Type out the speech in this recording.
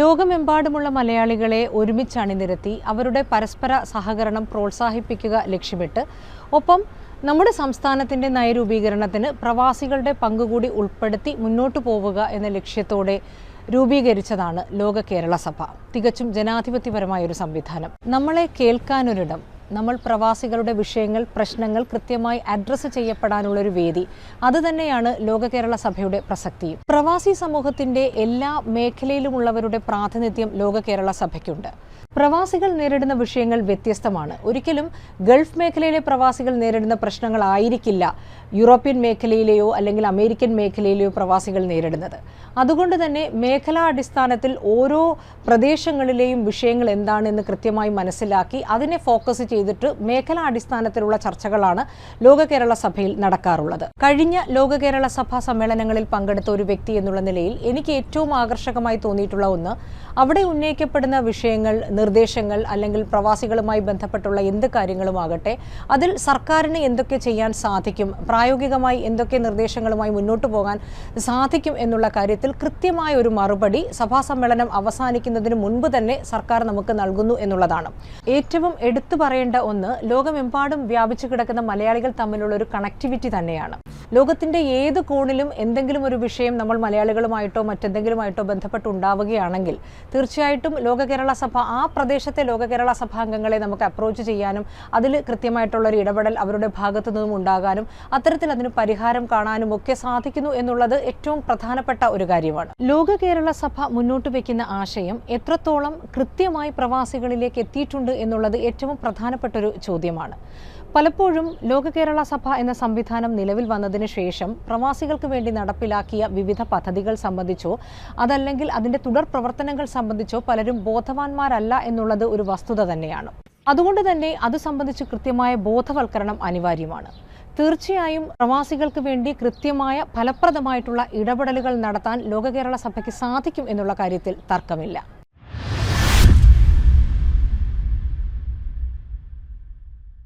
ലോകമെമ്പാടുമുള്ള മലയാളികളെ ഒരുമിച്ച് അണിനിരത്തി അവരുടെ പരസ്പര സഹകരണം പ്രോത്സാഹിപ്പിക്കുക ലക്ഷ്യമിട്ട് ഒപ്പം നമ്മുടെ സംസ്ഥാനത്തിന്റെ നയരൂപീകരണത്തിന് പ്രവാസികളുടെ പങ്കുകൂടി ഉൾപ്പെടുത്തി മുന്നോട്ട് പോവുക എന്ന ലക്ഷ്യത്തോടെ രൂപീകരിച്ചതാണ് ലോക കേരള സഭ. തികച്ചും ജനാധിപത്യപരമായ ഒരു സംവിധാനം. നമ്മളെ കേൾക്കാനൊരിടം നമ്മൾ പ്രവാസികളുടെ വിഷയങ്ങൾ പ്രശ്നങ്ങൾ കൃത്യമായി അഡ്രസ്സ് ചെയ്യപ്പെടാനുള്ളൊരു വേദി. അതുതന്നെയാണ് ലോക കേരള സഭയുടെ പ്രസക്തിയും. പ്രവാസി സമൂഹത്തിന്റെ എല്ലാ മേഖലയിലുമുള്ളവരുടെ പ്രാതിനിധ്യം ലോക കേരള സഭയ്ക്കുണ്ട്. പ്രവാസികൾ നേരിടുന്ന വിഷയങ്ങൾ വ്യത്യസ്തമാണ്. ഒരിക്കലും ഗൾഫ് മേഖലയിലെ പ്രവാസികൾ നേരിടുന്ന പ്രശ്നങ്ങൾ ആയിരിക്കില്ല യൂറോപ്യൻ മേഖലയിലെയോ അല്ലെങ്കിൽ അമേരിക്കൻ മേഖലയിലെയോ പ്രവാസികൾ നേരിടുന്നത്. അതുകൊണ്ട് തന്നെ മേഖലാ അടിസ്ഥാനത്തിൽ ഓരോ പ്രദേശങ്ങളിലെയും വിഷയങ്ങൾ എന്താണെന്ന് കൃത്യമായി മനസ്സിലാക്കി അതിനെ ഫോക്കസ് ചെയ്തിട്ട് മേഖലാ അടിസ്ഥാനത്തിലുള്ള ചർച്ചകളാണ് ലോക കേരള സഭയിൽ നടക്കാറുള്ളത്. കഴിഞ്ഞ ലോക കേരള സഭാ സമ്മേളനങ്ങളിൽ പങ്കെടുത്ത ഒരു വ്യക്തി എന്നുള്ള നിലയിൽ എനിക്ക് ഏറ്റവും ആകർഷകമായി തോന്നിയിട്ടുള്ള ഒന്ന് അവിടെ ഉന്നയിക്കപ്പെടുന്ന വിഷയങ്ങൾ നിർദ്ദേശങ്ങൾ അല്ലെങ്കിൽ പ്രവാസികളുമായി ബന്ധപ്പെട്ടുള്ള എന്ത് കാര്യങ്ങളുമാകട്ടെ അതിൽ സർക്കാരിന് എന്തൊക്കെ ചെയ്യാൻ സാധിക്കും പ്രായോഗികമായി എന്തൊക്കെ നിർദ്ദേശങ്ങളുമായി മുന്നോട്ട് പോകാൻ സാധിക്കും എന്നുള്ള കാര്യത്തിൽ കൃത്യമായ ഒരു മറുപടി സഭാ സമ്മേളനം അവസാനിക്കുന്നതിന് മുൻപ് തന്നെ സർക്കാർ നമുക്ക് നൽകുന്നു എന്നുള്ളതാണ്. ഏറ്റവും എടുത്തു ഒന്ന് ലോകമെമ്പാടും വ്യാപിച്ചു കിടക്കുന്ന മലയാളികൾ തമ്മിലുള്ള ഒരു കണക്ടിവിറ്റി തന്നെയാണ്. ലോകത്തിന്റെ ഏത് കോണിലും എന്തെങ്കിലും ഒരു വിഷയം നമ്മൾ മലയാളികളുമായിട്ടോ മറ്റെന്തെങ്കിലുമായിട്ടോ ബന്ധപ്പെട്ടുണ്ടാവുകയാണെങ്കിൽ തീർച്ചയായിട്ടും ലോക കേരള സഭ ആ പ്രദേശത്തെ ലോക കേരള സഭാംഗങ്ങളെ നമുക്ക് അപ്രോച്ച് ചെയ്യാനും അതിൽ കൃത്യമായിട്ടുള്ളൊരു ഇടപെടൽ അവരുടെ ഭാഗത്തു നിന്നും ഉണ്ടാകാനും അത്തരത്തിൽ അതിന് പരിഹാരം കാണാനും ഒക്കെ സാധിക്കുന്നു എന്നുള്ളത് ഏറ്റവും പ്രധാനപ്പെട്ട ഒരു കാര്യമാണ്. ലോക കേരള സഭ മുന്നോട്ട് വയ്ക്കുന്ന ആശയം എത്രത്തോളം കൃത്യമായി പ്രവാസികളിലേക്ക് എത്തിയിട്ടുണ്ട് എന്നുള്ളത് ഏറ്റവും പ്രധാനപ്പെട്ട ഒരു ചോദ്യമാണ്. പലപ്പോഴും ലോക കേരള സഭ എന്ന സംവിധാനം നിലവിൽ വന്നതിന് ശേഷം പ്രവാസികൾക്ക് വേണ്ടി നടപ്പിലാക്കിയ വിവിധ പദ്ധതികൾ സംബന്ധിച്ചോ അതല്ലെങ്കിൽ അതിന്റെ തുടർ പ്രവർത്തനങ്ങൾ സംബന്ധിച്ചോ പലരും ബോധവാന്മാരല്ല എന്നുള്ളത് ഒരു വസ്തുത തന്നെയാണ്. അതുകൊണ്ട് തന്നെ അത് സംബന്ധിച്ച് കൃത്യമായ ബോധവൽക്കരണം അനിവാര്യമാണ്. തീർച്ചയായും പ്രവാസികൾക്ക് വേണ്ടി കൃത്യമായ ഫലപ്രദമായിട്ടുള്ള ഇടപെടലുകൾ നടത്താൻ ലോക കേരള സഭയ്ക്ക് സാധിക്കും എന്നുള്ള കാര്യത്തിൽ തർക്കമില്ല.